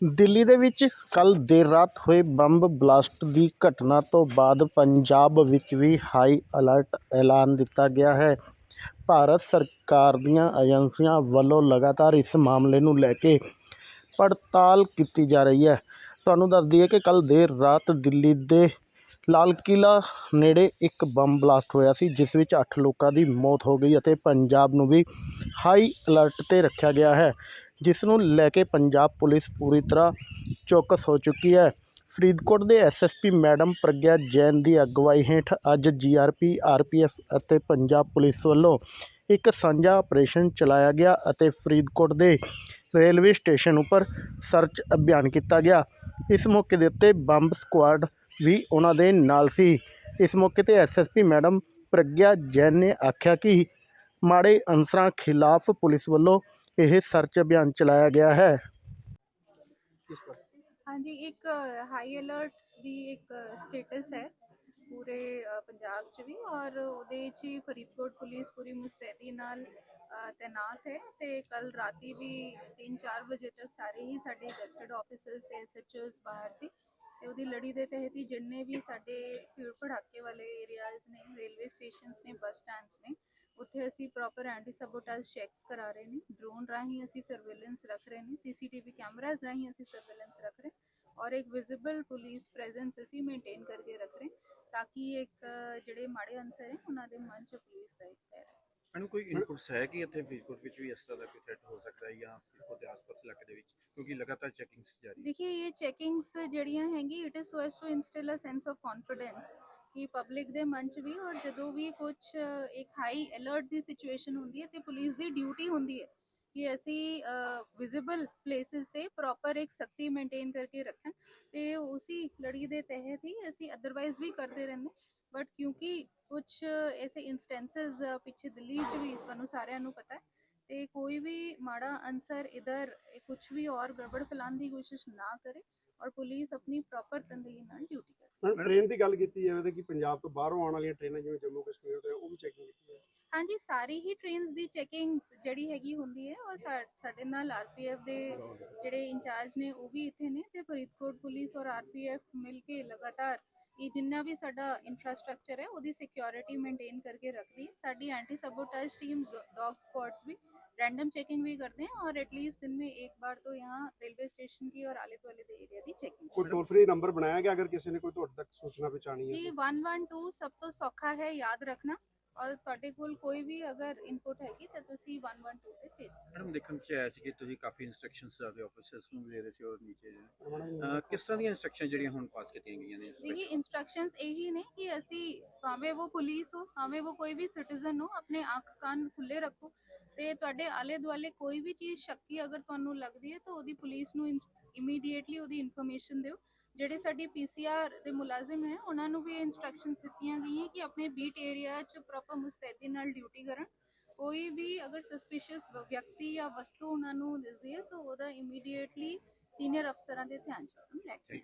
ਦਿੱਲੀ ਦੇ ਵਿੱਚ ਕੱਲ੍ਹ ਦੇਰ ਰਾਤ ਹੋਏ ਬੰਬ ਬਲਾਸਟ ਦੀ ਘਟਨਾ ਤੋਂ ਬਾਅਦ ਪੰਜਾਬ ਵਿੱਚ ਵੀ ਹਾਈ ਅਲਰਟ ਐਲਾਨ ਦਿੱਤਾ ਗਿਆ ਹੈ। ਭਾਰਤ ਸਰਕਾਰ ਦੀਆਂ ਏਜੰਸੀਆਂ ਵੱਲੋਂ ਲਗਾਤਾਰ ਇਸ ਮਾਮਲੇ ਨੂੰ ਲੈ ਕੇ ਪੜਤਾਲ ਕੀਤੀ ਜਾ ਰਹੀ ਹੈ। ਤੁਹਾਨੂੰ ਦੱਸ ਦਈਏ ਕਿ ਕੱਲ੍ਹ ਦੇਰ ਰਾਤ ਦਿੱਲੀ ਦੇ ਲਾਲ ਕਿਲਾ ਨੇੜੇ ਇੱਕ ਬੰਬ ਬਲਾਸਟ ਹੋਇਆ ਸੀ, ਜਿਸ ਵਿੱਚ 8 ਲੋਕਾਂ ਦੀ ਮੌਤ ਹੋ ਗਈ ਅਤੇ ਪੰਜਾਬ ਨੂੰ ਵੀ ਹਾਈ ਅਲਰਟ ਤੇ ਰੱਖਿਆ ਗਿਆ ਹੈ। ਜਿਸ ਨੂੰ ਲੈ ਕੇ ਪੰਜਾਬ ਪੁਲਿਸ ਪੂਰੀ ਤਰ੍ਹਾਂ ਚੌਕਸ ਹੋ ਚੁੱਕੀ ਹੈ। ਫਰੀਦਕੋਟ ਦੇ ਐਸਐਸਪੀ ਮੈਡਮ ਪ੍ਰਗਿਆ ਜੈਨ ਦੀ ਅਗਵਾਈ ਹੇਠ ਅੱਜ ਜੀਆਰਪੀ ਆਰਪੀਐਫ ਅਤੇ ਪੰਜਾਬ ਪੁਲਿਸ ਵੱਲੋਂ ਇੱਕ ਸਾਂਝਾ ਆਪਰੇਸ਼ਨ ਚਲਾਇਆ ਗਿਆ ਅਤੇ ਫਰੀਦਕੋਟ ਦੇ ਰੇਲਵੇ ਸਟੇਸ਼ਨ ਉੱਪਰ ਸਰਚ ਅਭਿਆਨ ਕੀਤਾ ਗਿਆ। ਇਸ ਮੌਕੇ ਦੇ ਉੱਤੇ ਬੰਬ ਸਕੁਆਡ ਵੀ ਉਹਨਾਂ ਦੇ ਨਾਲ ਸੀ। ਇਸ ਮੌਕੇ ਤੇ ਐਸਐਸਪੀ ਮੈਡਮ ਪ੍ਰਗਿਆ ਜੈਨ ਨੇ ਆਖਿਆ ਕਿ ਮਾੜੇ ਅਨਸਰਾਂ ਖਿਲਾਫ ਪੁਲਿਸ ਵੱਲੋਂ ਇਹ ਸਰਚ ਅਭਿਆਨ ਚਲਾਇਆ ਗਿਆ ਹੈ। ਹਾਂਜੀ, ਇੱਕ ਹਾਈ ਅਲਰਟ ਦੀ ਇੱਕ ਸਟੇਟਸ ਹੈ ਪੂਰੇ ਪੰਜਾਬ 'ਚ ਵੀ ਔਰ ਉਹਦੇ 'ਚ ਹੀ ਫਰੀਦਕੋਟ ਪੁਲਿਸ ਪੂਰੀ ਮੁਸਤੈਦੀ ਨਾਲ ਤੈਨਾਤ ਹੈ ਤੇ ਕੱਲ ਰਾਤੀ ਵੀ 3-4 ਵਜੇ ਤੱਕ ਸਾਰੇ ਹੀ ਸਾਡੇ ਗਸਟਡ ਆਫੀਸਰਸ ਤੇ ਐਸਐਚਓਸ ਬਾਹਰ ਸੀ ਤੇ ਉਹਦੀ ਲੜੀ ਦੇ ਤਹਿਤ ਹੀ ਜਿੰਨੇ ਵੀ ਸਾਡੇ ਭੀੜ ਭੜਾਕੇ ਵਾਲੇ ਏਰੀਆਜ਼ ਨੇ ਰੇਲਵੇ ਸਟੇਸ਼ਨਸ ਨੇ ਬੱਸ ਸਟੈਂਡਸ ਨੇ ਉੱਥੇ ਅਸੀਂ ਪ੍ਰੋਪਰ ਐਂਟੀ ਸਬੋਟਾਜ ਚੈੱਕਸ ਕਰਾ ਰਹੇ ਨੇ ਡਰੋਨ ਰਾਹੀਂ ਅਸੀਂ ਸਰਵੇਲੈਂਸ ਰੱਖ ਰਹੇ ਨੇ ਸੀਸੀਟੀਵੀ ਕੈਮਰਾਜ਼ ਰਾਹੀਂ ਅਸੀਂ ਸਰਵੇਲੈਂਸ ਰੱਖ ਰਹੇ ਔਰ ਇੱਕ ਵਿਜ਼ੀਬਲ ਪੁਲਿਸ ਪ੍ਰੈਜ਼ੈਂਸ ਅਸੀਂ ਮੇਨਟੇਨ ਕਰਕੇ ਰੱਖ ਰਹੇ ਤਾਂ ਕਿ ਇੱਕ ਜਿਹੜੇ ਮਾੜੇ ਅਨਸਰ ਹੈ ਉਹਨਾਂ ਦੇ ਮਨ ਚ ਪੁਲਿਸ ਦਾ ਇੱਕ ਪੈਰ ਮੈਡਮ ਕੋਈ ਇਨਪੁਟਸ ਹੈ ਕਿ ਇੱਥੇ ਫਰੀਦਕੋਟ ਵਿੱਚ ਵੀ ਇਸ ਤਰ੍ਹਾਂ ਦਾ ਕੋਈ ਥ੍ਰੈਟ ਹੋ ਸਕਦਾ ਹੈ ਜਾਂ ਫਰੀਦਕੋਟ ਦੇ ਆਸ-ਪਾਸ ਇਲਾਕੇ ਦੇ ਵਿੱਚ? ਕਿਉਂਕਿ ਲਗਾਤਾਰ ਚੈਕਿੰਗਸ ਜਾਰੀ ਦੇਖਿਏ ਇਹ ਚੈਕਿੰਗਸ ਜਿਹੜੀਆਂ ਹੈਗੀ it is so as to instil a sense of confidence ਕਿ ਪਬਲਿਕ ਦੇ ਮਨ 'ਚ ਵੀ ਔਰ ਜਦੋਂ ਵੀ ਕੁਝ ਇੱਕ ਹਾਈ ਅਲਰਟ ਦੀ ਸਿਚੁਏਸ਼ਨ ਹੁੰਦੀ ਹੈ ਤੇ ਪੁਲਿਸ ਦੀ ਡਿਊਟੀ ਹੁੰਦੀ ਹੈ ਕਿ ਅਸੀਂ ਵਿਜ਼ੀਬਲ ਪਲੇਸਿਸ ਤੇ ਪ੍ਰੋਪਰ ਇੱਕ ਸਖਤੀ ਮੇਨਟੇਨ ਕਰਕੇ ਰੱਖਣ ਤੇ ਉਸੇ ਲੜੀ ਦੇ ਤਹਿਤ ਹੀ ਅਸੀਂ ਅਦਰਵਾਈਜ਼ ਵੀ ਕਰਦੇ ਰਹਿੰਦੇ। ਬਟ ਕਿਉਂਕਿ ਕੁਝ ਐਸੇ ਇਨਸਟੈਂਸਸ ਪਿੱਛੇ ਦਿੱਲੀ 'ਚ ਵੀ ਤੁਹਾਨੂੰ ਸਾਰਿਆਂ ਨੂੰ ਪਤਾ ਹੈ ਤੇ ਕੋਈ ਵੀ ਮਾੜਾ ਅਨਸਰ ਇਧਰ ਕੁਝ ਵੀ ਔਰ ਗੜਬੜ ਫੈਲਾਉਣ ਦੀ ਕੋਸ਼ਿਸ਼ ਨਾ ਕਰੇ ਔਰ ਪੁਲਿਸ ਆਪਣੀ ਪ੍ਰੋਪਰ ਤੰਦੇਹੀ ਨਾਲ ਡਿਊਟੀ ਕਰੇ ਟ੍ਰੇਨ ਦੀ ਗੱਲ ਕੀਤੀ ਜਾਵੇ ਤਾਂ ਕਿ ਪੰਜਾਬ ਤੋਂ ਬਾਹਰੋਂ ਆਉਣ ਵਾਲੀਆਂ ਟ੍ਰੇਨਾਂ ਜਿਵੇਂ ਜੰਮੂ ਕਸ਼ਮੀਰ ਤੋਂ ਉਹ ਵੀ ਚੈਕਿੰਗ ਕੀਤੀ ਹੈ। ਹਾਂਜੀ, ਸਾਰੀ ਹੀ ਟ੍ਰੇਨਸ ਦੀ ਚੈਕਿੰਗ ਜਿਹੜੀ ਹੈਗੀ ਹੁੰਦੀ ਹੈ ਔਰ ਸਾ- ਸਾਡੇ ਨਾਲ ਆਰਪੀਐਫ ਦੇ ਜਿਹੜੇ ਇੰਚਾਰਜ ਨੇ, ਉਹ ਵੀ ਇੱਥੇ ਨੇ ਤੇ ਫਰੀਦਕੋਟ ਪੁਲਿਸ ਔਰ ਆਰਪੀਐਫ ਮਿਲ ਕੇ ਲਗਾਤਾਰ ਇਹ ਜਿੰਨਾ ਵੀ ਸਾਡਾ ਇਨਫਰਾਸਟ੍ਰਕਚਰ ਹੈ ਉਹਦੀ ਸਿਕਿਉਰਿਟੀ ਮੇਨਟੇਨ ਕਰਕੇ ਰੱਖਦੀ ਹੈ ਸਾਡੀ anti sabotage team dog spots भी रैंडम चेकिंग भी करते हैं और एटलीस्ट दिन में एक बार तो यहाँ रेलवे स्टेशन की और आले दुआले ਦੇ ਏਰੀਆ ਦੀ ਚੈਕਿੰਗ ਕੋਈ ਟੋਲ ਫ੍ਰੀ ਨੰਬਰ ਬਣਾਇਆ ਗਿਆ ਅਗਰ ਕਿਸੇ ਨੇ ਕੋਈ ਤੁਹਾਡੇ ਤੱਕ ਸੂਚਨਾ ਪਹੁੰਚਾਣੀ ਜੀ ਹੈ 112 ਸਭ ਤੋਂ ਸੌਖਾ ਹੈ ਯਾਦ ਰੱਖਣਾ ਔਰ ਤੁਹਾਡੇ ਕੋਲ ਕੋਈ ਵੀ ਅਗਰ ਇਨਪੁਟ ਹੈਗੀ ਤਾਂ ਤੁਸੀਂ 112 ਤੇ ਭੇਜ ਸਕਦੇ ਮੈਡਮ ਦੇਖਣ ਚ ਆਇਆ ਸੀ ਕਿ ਤੁਸੀਂ ਕਾਫੀ ਇਨਸਟਰਕਸ਼ਨਸ ਆਪਣੇ ਆਫੀਸਰਸ ਨੂੰ ਵੀ ਦੇ ਰਹੇ ਸੀ ਔਰ ਨੀਚੇ ਹੋ ਅਹ, ਕਿਸ ਤਰ੍ਹਾਂ ਦੀਆਂ ਇਨਸਟਰਕਸ਼ਨ ਜਿਹੜੀਆਂ ਹੁਣ ਪਾਸ ਕੀਤੀਆਂ ਗਈਆਂ ਨੇ देखिए इंस्ट्रक्शंस यही ने कि ਅਸੀਂ ਭਾਵੇਂ ਉਹ ਪੁਲਿਸ ਹੋ ਭਾਵੇਂ ਉਹ ਕੋਈ ਵੀ ਸਿਟੀਜ਼ਨ ਹੋ ਆਪਣੇ ਅੱਖ ਕੰਨ ਖੁੱਲੇ ਰੱਖੋ ਤੇ ਤੁਹਾਡੇ ਆਲੇ ਦੁਆਲੇ ਕੋਈ ਵੀ ਚੀਜ਼ ਸ਼ੱਕੀ ਅਗਰ ਤੁਹਾਨੂੰ ਲੱਗਦੀ ਹੈ ਤਾਂ ਉਹਦੀ ਪੁਲਿਸ ਨੂੰ ਇਮੀਡੀਏਟਲੀ ਉਹਦੀ ਇਨਫੋਰਮੇਸ਼ਨ ਦਿਓ ਜਿਹੜੇ ਸਾਡੀ ਪੀਸੀਆਰ ਦੇ ਮੁਲਾਜ਼ਮ ਹੈ, ਉਹਨਾਂ ਨੂੰ ਵੀ ਇਨਸਟਰਕਸ਼ਨਸ ਦਿੱਤੀਆਂ ਗਈਆਂ ਕਿ ਆਪਣੇ ਬੀਟ ਏਰੀਆ 'ਚ ਪ੍ਰੋਪਰ ਮੁਸਤੈਦੀ ਨਾਲ ਡਿਊਟੀ ਕਰਨ। ਕੋਈ ਵੀ ਅਗਰ ਸਸਪੀਸ਼ੀਅਸ ਵਿਅਕਤੀ ਜਾਂ ਵਸਤੂ ਉਹਨਾਂ ਨੂੰ ਦਿਸਦੀ ਹੈ, ਤਾਂ ਉਹਦਾ ਇਮੀਡੀਏਟਲੀ ਸੀਨੀਅਰ ਅਫਸਰਾਂ ਦੇ ਧਿਆਨ 'ਚ ਲੈ ਕੇ